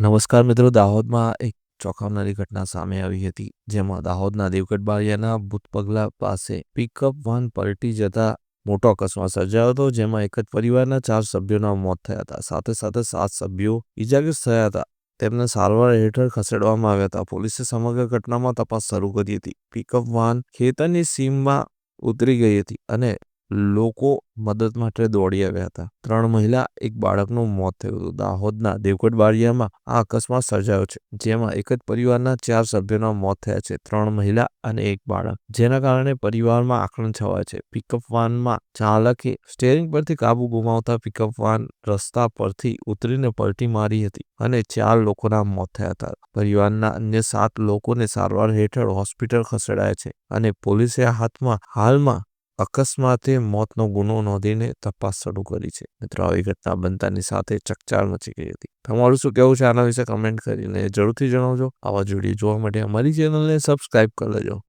નમસ્કાર મિત્રો, દાહોદમાં એક ચોંકાવનારી ઘટના સામે આવી હતી, જેમાં દાહોદના દેવગઢ બારિયાના ભૂતપગલા પાસે પિકઅપ વાન પલટી જતા મોટો અકસ્માત સર્જાયો હતો, જેમાં એક જ પરિવારના ચાર સભ્યોના મોત થયા હતા. સાથે સાથે સાત સભ્યો ઇજાગ્રસ્ત થયા હતા. તેમને સારવાર હેઠળ ખસેડવામાં આવ્યા હતા. પોલીસે સમગ્ર ઘટનામાં તપાસ શરૂ કરી હતી. પિકઅપ વાન ખેતરની સીમમાં ઉતરી ગઈ હતી અને લોકો મદદ માટે દોડી આવ્યા હતા. ત્રણ મહિલા, એક બાળકનું મોત થયું હતું. દાહોદના દેવગઢ બારિયામાં આ અકસ્માત સર્જાયો છે, જેમાં એક જ પરિવારના ચાર સભ્યોના મોત થયા છે, ત્રણ મહિલા અને એક બાળક. જેના કારણે પરિવારમાં આકરણ છવાય છે. પિકઅપ વાનમાં ચાલકે સ્ટેરિંગ પરથી કાબુ ગુમાવતા પિકઅપ વાન રસ્તા પરથી ઉતરીને પલટી મારી હતી અને ચાર લોકોના મોત થયા હતા. પરિવારના અન્ય સાત લોકોને સારવાર હેઠળ હોસ્પિટલ ખસેડાયા છે અને પોલીસે હાથમાં હાલમાં અકસ્માતે મોતનો ગુનો નોંધીને તપાસ શરૂ કરી છે. મિત્રો, આવી ઘટના બનતાની સાથે ચકચાર મચી ગઈ હતી. તમારું શું કહેવું છે આના વિશે કમેન્ટ કરીને જરૂરથી જણાવજો. આવા જોડી જોવા માટે અમારી ચેનલને સબસ્ક્રાઇબ કરી લેજો.